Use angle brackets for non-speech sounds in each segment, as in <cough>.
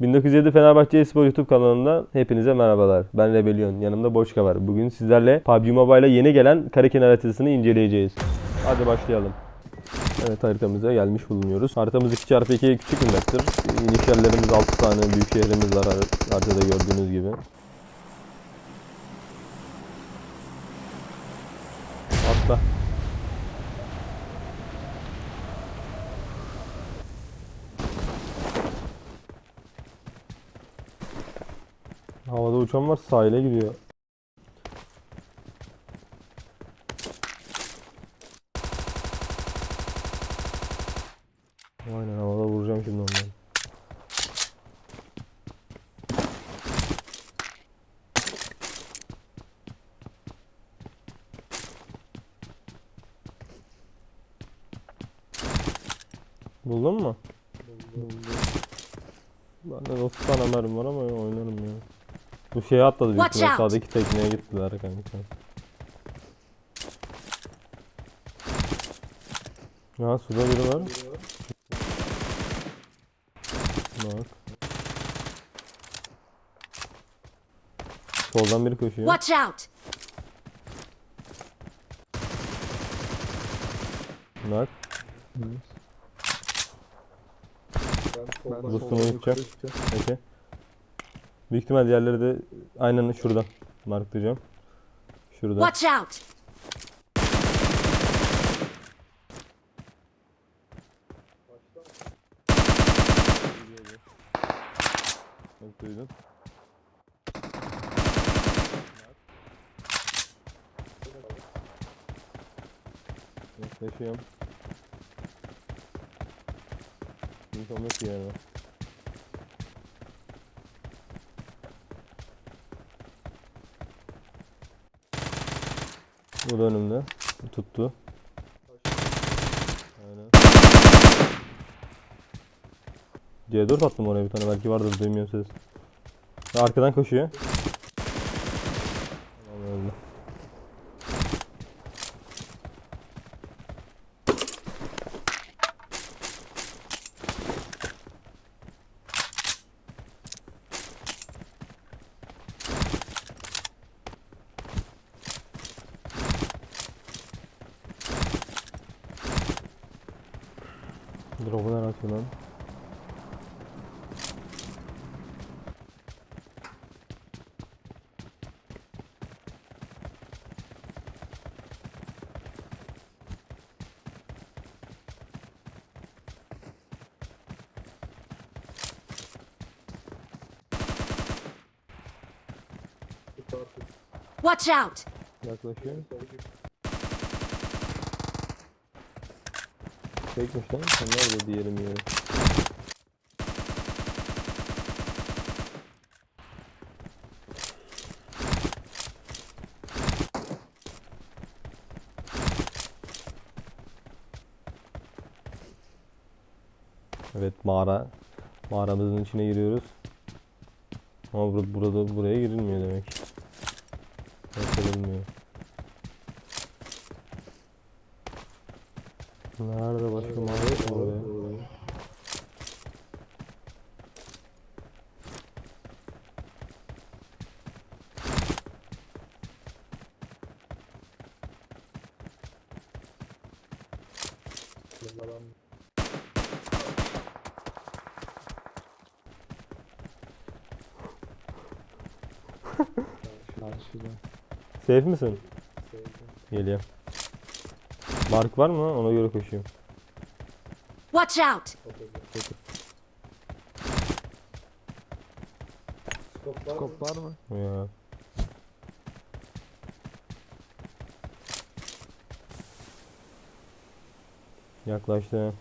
1907 Fenerbahçe Espor YouTube kanalından hepinize merhabalar. Ben Rebellion. Yanımda Boşka var. Bugün sizlerle PUBG Mobile'a yeni gelen Karakenar haritasını inceleyeceğiz. Hadi başlayalım. Evet haritamıza gelmiş bulunuyoruz. Haritamız 2x2 küçük bir map'tir. İnişyallerimiz 6 tane büyük şehrimiz var har- haritada gördüğünüz gibi. Atla. Havada uçan var sahile gidiyor. Aynen havada vuracağım şimdi onları. Buldun mu? Bende de 30 tane mermi var ama oynarım ya. Bu şeye atladı büyük Watch ihtimal. out. Sağdaki tekneye gittiler kanka. Ya suda biri var. Bak. Soldan biri koşuyor. Watch out! Bak. Boost'unu yıkacağım. Peki. Büyük ihtimal diğerleri de aynen şurada. Marklayacağım. Şurada. Watch out! Bak duydun. Yaklaşıyorum. İnsan yok ki Bu da önümde. Tuttu. Aynen. C4 attım oraya bir tane belki vardır duymuyor ses. Arkadan koşuyor. Tamam öldü. Nereye atıyor lan? Watch out! Yaklaşıyor. Çekmiş lan. Sen nerede diyelim ya. Evet mağara. Mağaramızın içine giriyoruz. Ama bur- burada buraya girilmiyor demek. Nerede başka mağara yok mu oraya? Safe misin? Geliyorum. Mark var mı? Ona göre koşuyorum. Watch out! Skop var mı? Ya. Yaklaştı.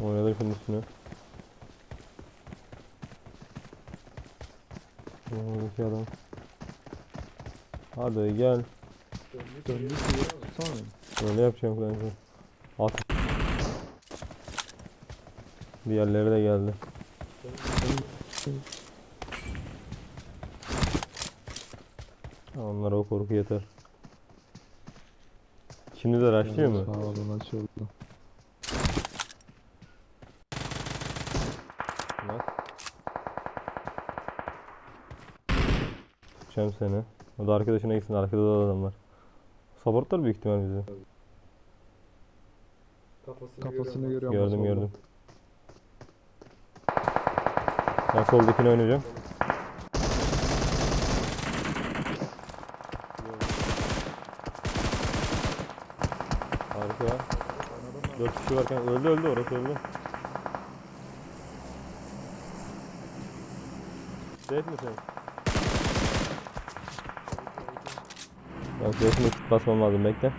Oynadık şunun üstüne. Oradaki adam. Hadi gel. Döndük Sonra. Böyle yapacağım kanka. At. Diğerleri de geldi. Onlara o korku yeter. Şimdi de raşlıyor mu? Sağ olun açıldı. Bak. Tutacağım seni. O da arkadaşına gitsin. Arkada da adam var. Supportlar büyük ihtimal bizi. Kafasını görüyorum. Gördüm gördüm. Ben soldakini oynayacağım. Harika. 4 kişi varken öldü öldü orası öldü. Safe mi safe? Ben safe'ini basmam lazım bekle.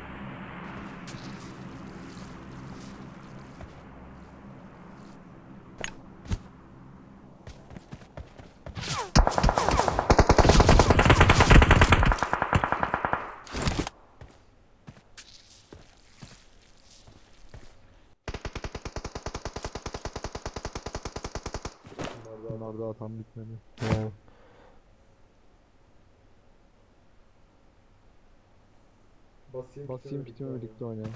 Bunlar daha tam bitmedi. Yani. Basayım kitimi birlikte oynayalım.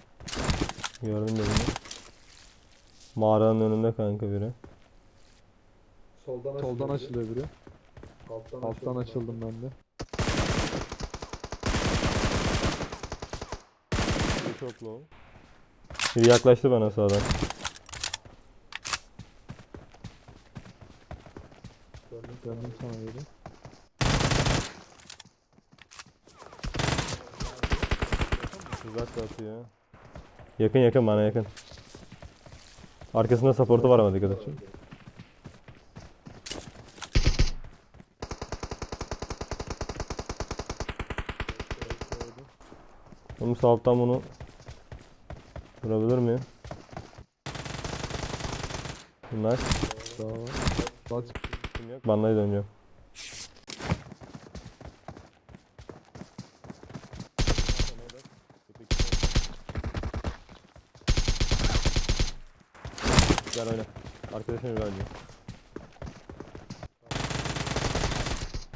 Gördüm de bunu. Mağaranın önünde kanka biri. Soldan, Soldan açılıyor biri. Alttan, Alttan açıldım ben de. Çok low. Biri yaklaştı bana sağdan. Döndüm sana geri. Uzak da atıyor. Yakın yakın bana yakın. Arkasında supportu var ama dikkat et. Oğlum sağ alttan bunu vurabilir miyim? Bunlar Daha var. Bas. kim yok? Banlayı dönüyor. Gel oyna. Arkadaşın öyle oynuyor.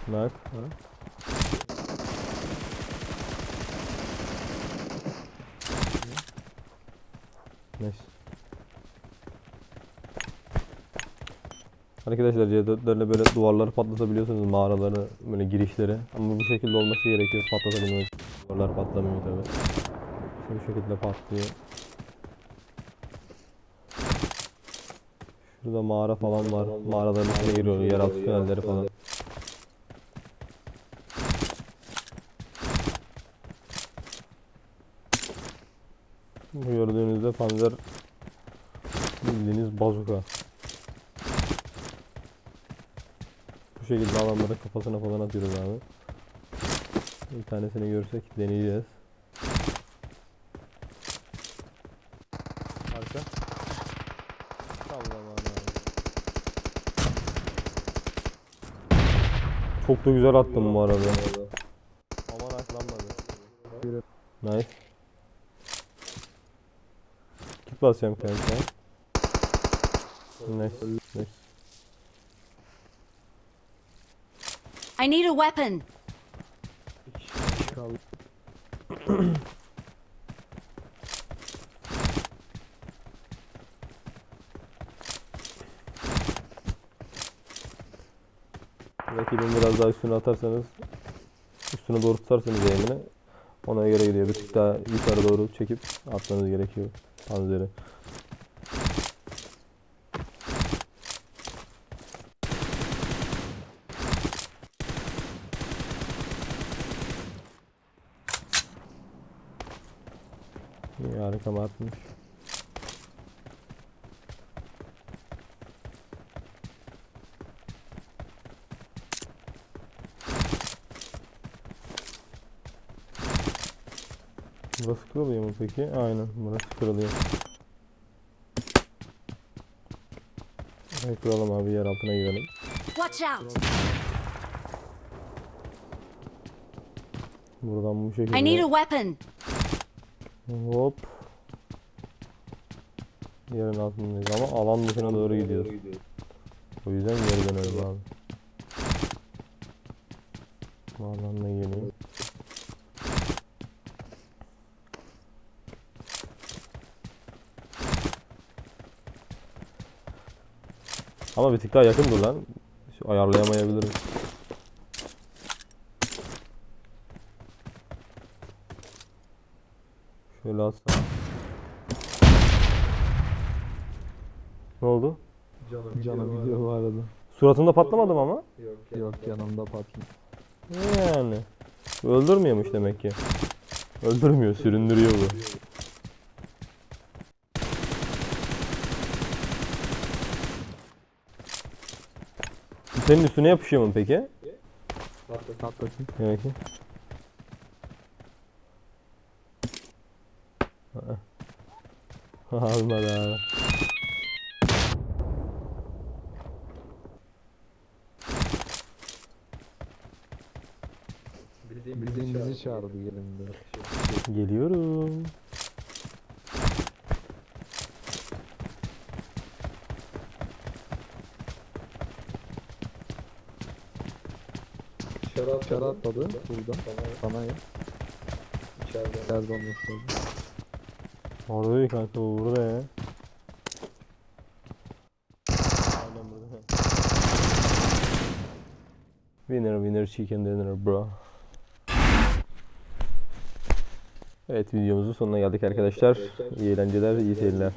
Nak. Nice. Arkadaşlar C4'lerle böyle duvarları patlatabiliyorsunuz mağaraları böyle girişleri ama bu şekilde olması gerekiyor patlatabilmek. Duvarlar patlamıyor tabi. Şu şekilde patlıyor. Şurada mağara falan var. Mağaraların içine giriyor. Yeraltı tünelleri falan. Bu gördüğünüzde panzer bildiğiniz bazuka. Bu şekilde adamların kafasına falan atıyoruz abi. Bir tanesini görsek deneyeceğiz. Çok da güzel attım bu arada. Aman aklanmadı. Nice. Kit basacağım kanka. Nice. Nice. I need a weapon. <clears throat> Rakibin biraz daha üstüne atarsanız üstüne doğru tutarsanız eğimini ona göre gidiyor. Bir tık daha yukarı doğru çekip atmanız gerekiyor panzeri. İyi harika atmış. Kırılıyor mu peki? Aynen burası kırılıyor. Evet kıralım abi yer altına girelim. Watch out. Buradan bu I need şekilde a weapon. hop yerin altındayız ama alan dışına doğru gidiyoruz. O yüzden geri dönelim abi. Alanla geleyim. Ama bir tık daha yakın dur lan. Şu ayarlayamayabilirim. Şöyle atsam. Ne oldu? Canım, Canım gidiyor bu arada. Suratında patlamadım ama. Yok, Yok yanımda patladı. Yani. Öldürmüyormuş demek ki. Öldürmüyor, süründürüyor bu. Senin üstüne yapışıyor mu peki? Patlatayım. Demek ki. <laughs> Almadı abi. Bildiğin bizi çağırdı gelin diye. Geliyorum. Dışarı atladı buradan. Sana ya. İçeride olması lazım. Orada değil kanka bu burada ya. Aynen burada. Winner winner chicken dinner bro. Evet videomuzun sonuna geldik arkadaşlar. İyi eğlenceler, iyi seyirler.